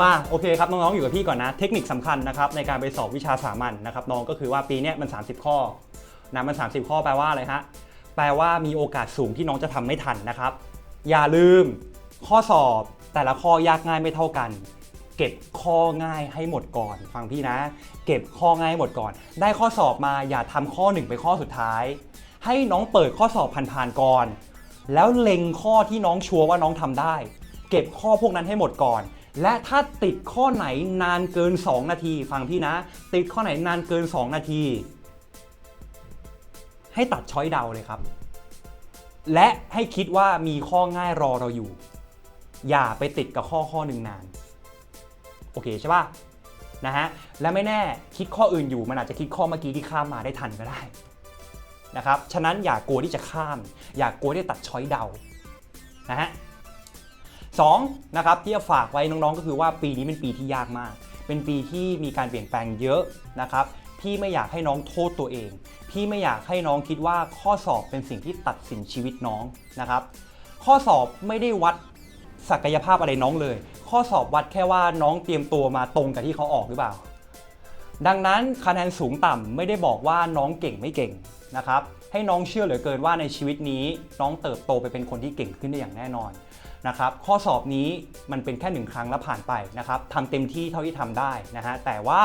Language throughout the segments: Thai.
มาโอเคครับน้องๆอยู่กับพี่ก่อนนะ เทคนิคสำคัญนะครับในการไปสอบวิชาสามัญนะครับน้องก็คือว่าปีนี้มัน 30 ข้อนะมัน 30 ข้อแปลว่าอะไรฮะแปลว่ามีโอกาสสูงที่น้องจะทำไม่ทันนะครับ อย่าลืมข้อสอบแต่ละข้อยากง่ายไม่เท่ากัน เก็บข้อง่ายให้หมดก่อน ฟังพี่นะ เก็บข้อง่ายหหมดก่อน ได้ข้อสอบมาอย่าทำข้อหนึ่งไปข้อสุดท้าย ให้น้องเปิดข้อสอบผ่านๆก่อน แล้วเล็งข้อที่น้องชัวร์ว่าน้องทำได้ เก็บข้อพวกนั้นให้หมดก่อน และถ้าติดข้อไหนนานเกิน 2 นาที ฟังพี่นะ ติดข้อไหนนานเกิน 2 นาที ให้ตัดช้อยเดาเลยครับ และให้คิดว่ามีข้อง่ายรอเราอยู่ อย่าไปติดกับข้อข้อหนึ่งนาน โอเคใช่ป่ะนะฮะ และไม่แน่คิดข้ออื่นอยู่มันอาจจะคิดข้อเมื่อกี้ที่ข้ามมาได้ทันก็ได้นะครับ ฉะนั้นอย่ากลัวที่จะข้าม อย่ากลัวที่ตัดช้อยเดานะฮะ สองนะครับที่จะฝากไว้น้องๆ ก็คือว่าปีนี้เป็นปีที่ยากมาก เป็นปีที่มีการเปลี่ยนแปลงเยอะนะครับพี่ไม่อยากให้น้องโทษตัวเอง พี่ไม่อยากให้น้องคิดว่าข้อสอบเป็นสิ่งที่ตัดสินชีวิตน้องนะครับ ข้อสอบไม่ได้วัดศักยภาพอะไรน้องเลย ข้อสอบวัดแค่ว่าน้องเตรียมตัวมาตรงกับที่เขาออกหรือเปล่า ดังนั้นคะแนนสูงต่ำไม่ได้บอกว่าน้องเก่งไม่เก่งนะครับ ให้น้องเชื่อเหลือเกินว่าในชีวิตนี้ น้องเติบโตไปเป็นคนที่เก่งขึ้นได้อย่างแน่นอน นะครับ ข้อสอบนี้มันเป็นแค่หนึ่งครั้งแล้วผ่านไปนะครับทำเต็มที่เท่าที่ทำได้นะฮะ แต่ว่า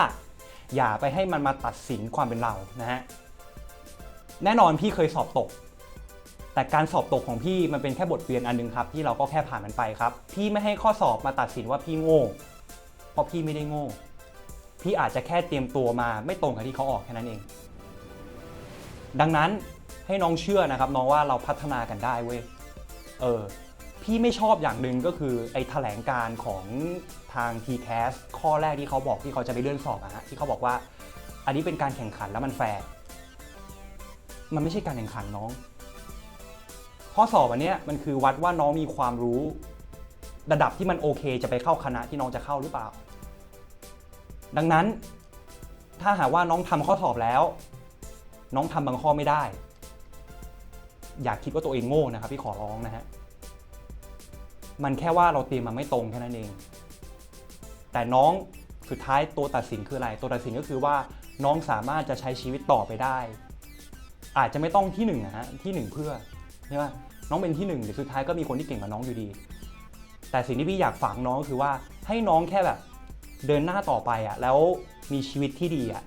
อย่าไปให้มันมาตัดสินความเป็นเรานะฮะ แน่นอนพี่เคยสอบตก แต่การสอบตกของพี่มันเป็นแค่บทเรียนอันหนึงครับที่เราก็แค่ผ่านมันไปครับ พี่ไม่ให้ข้อสอบมาตัดสินว่าพี่โง่ เพราะพี่ไม่ได้โง่ พี่อาจจะแค่เตรียมตัวมาไม่ตรงกับที่เขาออกแค่นั้นเอง ดังนั้นให้น้องเชื่อนะครับน้องว่าเราพัฒนากันได้เว้ย เออ พี่ไม่ชอบอย่างหนึ่งก็คือไอ้แถลงการของทาง t c a s ข้อแรกที่เขาบอกที่เขาจะไปเลื่อนสอบอะฮะที่เขาบอกว่า อันนี้เป็นการแข่งขันแล้วมันแฟร์มันไม่ใช่การแข่งขันน้อง ข้อสอบอันเนี้ยมันคือวัดว่าน้องมีความรู้ระดับที่มันโอเคจะไปเข้าคณะที่น้องจะเข้าหรือเปล่า ดังนั้น ถ้าหากว่าน้องทำข้อสอบแล้ว น้องทำบางข้อไม่ได้ อย่าคิดว่าตัวเองโง่นะครับพี่ขอร้องนะฮะ มันแค่ว่าเราเตรียมมาไม่ตรงแค่นั้นเอง แต่น้องสุดท้ายตัวตัดสินคืออะไร ตัวตัดสินก็คือว่าน้องสามารถจะใช้ชีวิตต่อไปได้ อาจจะไม่ต้องที่หนึ่งนะฮะที่หนึ่งเพื่อใช่ไหมน้องเป็นที่หนึ่งเดี๋ยวสุดท้ายก็มีคนที่เก่งกว่าน้องอยู่ดี แต่สิ่งที่พี่อยากฝากน้องก็คือว่าให้น้องแค่แบบ เดินหน้าต่อไปอะแล้วมีชีวิตที่ดีอะ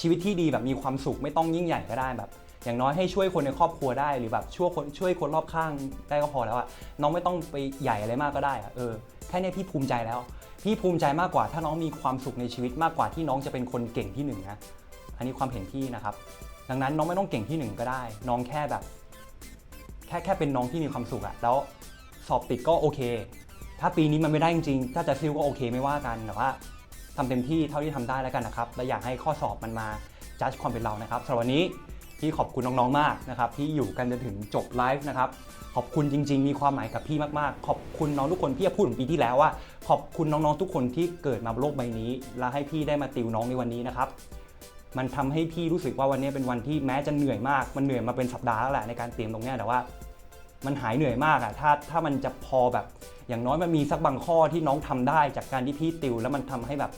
ชีวิตที่ดีแบบมีความสุขไม่ต้องยิ่งใหญ่ก็ได้แบบ อย่างน้อยให้ช่วยคนในครอบครัวได้หรือแบบช่วยคนช่วยคนรอบข้างได้ก็พอแล้วอะน้องไม่ต้องไปใหญ่อะไรมากก็ได้อะเออแค่เนี้ยพี่ภูมิใจแล้ว พี่ภูมิใจมากกว่าถ้าน้องมีความสุขในชีวิตมากกว่าที่น้องจะเป็นคนเก่งที่หนึ่งนะอันนี้ความเห็นพี่นะครับ ดังนั้นน้องไม่ต้องเก่งที่หนึ่งก็ได้ น้องแค่แบบ แค่แค่เป็นน้องที่มีความสุขอะแล้วสอบติดก็โอเค ถ้าปีนี้มันไม่ได้จริงๆ ถ้าจะซิลก็โอเคไม่ว่ากันแต่ว่าทำเต็มที่เท่าที่ทำได้แล้วกันนะครับ และอยากให้ข้อสอบมันมาจัดความเป็นเรานะครับสำหรับวันนี้ พี่ขอบคุณน้องๆมากนะครับที่อยู่กันจนถึงจบไลฟ์นะครับขอบคุณจริง ๆ มีความหมายกับพี่มากๆ ขอบคุณน้องทุกคนพี่จะพูดเหมือนปีที่แล้วว่า ขอบคุณน้องๆทุกคนที่เกิดมาบนโลกใบนี้ และให้พี่ได้มาติวน้องในวันนี้นะครับมันทำให้พี่รู้สึกว่าวันนี้เป็นวันที่แม้จะเหนื่อยมาก มันเหนื่อยมาเป็นสัปดาห์แล้วแหละในการเตรียมตรงเนี้ยแต่ว่า มันหายเหนื่อยมากอะถ้าถ้ามันจะพอแบบ อย่างน้อยมันมีสักบางข้อที่น้องทำได้จากการที่พี่ติว แล้วมันทำให้แบบ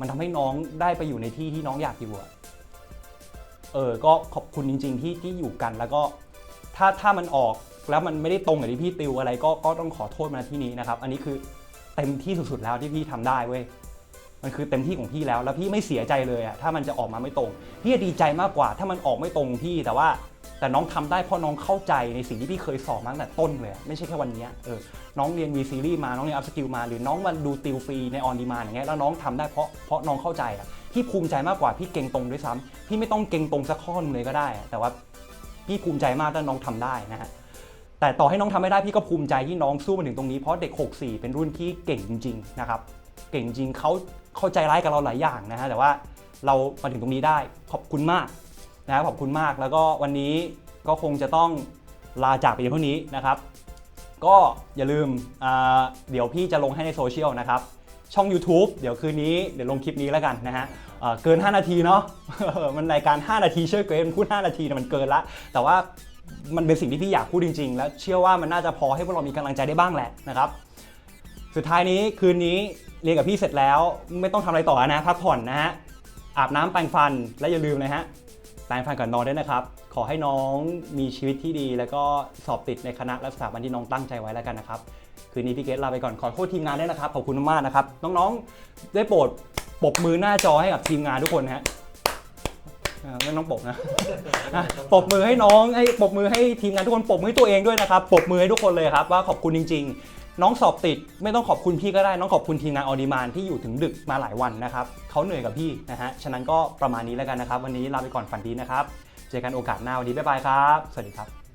มันทำให้น้องได้ไปอยู่ในที่ที่น้องอยากอยู่อะ เออก็ขอบคุณจริง ๆ ที่ที่อยู่กันแล้วก็ถ้าถ้ามันออกแล้วมันไม่ได้ตรงกับที่พี่ติวอะไรก็ก็ต้องขอโทษมาที่นี้นะครับ อันนี้คือเต็มที่สุดๆแล้วที่พี่ทำได้เว้ยมันคือเต็มที่ของพี่แล้วแล้วพี่ไม่เสียใจเลยอะถ้ามันจะออกมาไม่ตรง พี่จะดีใจมากกว่า ถ้ามันออกไม่ตรงพี่แต่ว่า แต่น้องทำได้เพราะน้องเข้าใจในสิ่งที่พี่เคยสอนมาตั้งแต่ต้นเลยไม่ใช่แค่วันนี้เออน้องเรียน V Series มาน้องเรียน Up Skill มา หรือน้องมาดูติวฟรีใน On Demand อย่างเงี้ยแล้วน้องทำได้เพราะเพราะน้องเข้าใจอะพี่ภูมิใจมากกว่าพี่เก่งตรงด้วยซ้ำพี่ไม่ต้องเก่งตรงสักข้อหนึงเลยก็ได้ แต่ว่าพี่ภูมิใจมากถ้าน้องทำได้นะฮะแต่ต่อให้น้องทำไม่ได้พี่ก็ภูมิใจที่น้องสู้มาถึงตรงนี้เพราะเด็ก 64 เป็นรุ่นที่เก่งจริงๆนะครับเก่งจริงเขาเข้าใจร้ายกับเราหลายอย่างนะฮะแต่ว่าเรามาถึงตรงนี้ได้ขอบคุณมาก นะครับขอบคุณมากแล้วก็วันนี้ก็คงจะต้องลาจากไปเท่านี้นะครับ ก็อย่าลืมเดี๋ยวพี่จะลงให้ในโซเชียลนะครับ ช่อง YouTube เดี๋ยวคืนนี้เดี๋ยวลงคลิปนี้แล้วกันนะฮะเกิน 5 นาทีเนาะมันรายการ 5 นาทีเชื่อเกินพูด 5 นาทีเนี่ยมันเกินละ แต่ว่ามันเป็นสิ่งที่พี่อยากพูดจริง ๆ แล้วเชื่อว่ามันน่าจะพอให้พวกเรามีกำลังใจได้บ้างแหละนะครับ สุดท้ายนี้คืนนี้เรียนกับพี่เสร็จแล้วไม่ต้องทำอะไรต่อนะพักผ่อนนะฮะอาบน้ำแปรงฟันและอย่าลืมนะฮะ แปรงฟันก่อนนอนด้วยนะครับ ขอให้น้องมีชีวิตที่ดี แล้วก็สอบติดในคณะและสถาบันที่น้องตั้งใจไว้แล้วกันนะครับ คืนนี้พี่เกตลาไปก่อน ขอโทษทีมงานด้วยนะครับ ขอบคุณมากนะครับ น้องๆ ได้โปรดปรบมือหน้าจอให้กับทีมงานทุกคนนะฮะอ่าไม่ต้องปรบนะอะปรบมือให้น้องให้ปรบมือให้ทีมงานทุกคนปรบมือให้ตัวเองด้วยนะครับปรบมือให้ทุกคนเลยครับว่าขอบคุณจริง ๆ น้องสอบติดไม่ต้องขอบคุณพี่ก็ได้น้องขอบคุณทีมงานออดีมานที่อยู่ถึงดึกมาหลายวันนะครับเขาเหนื่อยกับพี่นะฮะฉะนั้นก็ประมาณนี้แล้วกันนะครับ วันนี้ลาไปก่อนฝันดีนะครับ เจอกันโอกาสหน้าวันนี้บ๊ายบายครับ สวัสดีครับ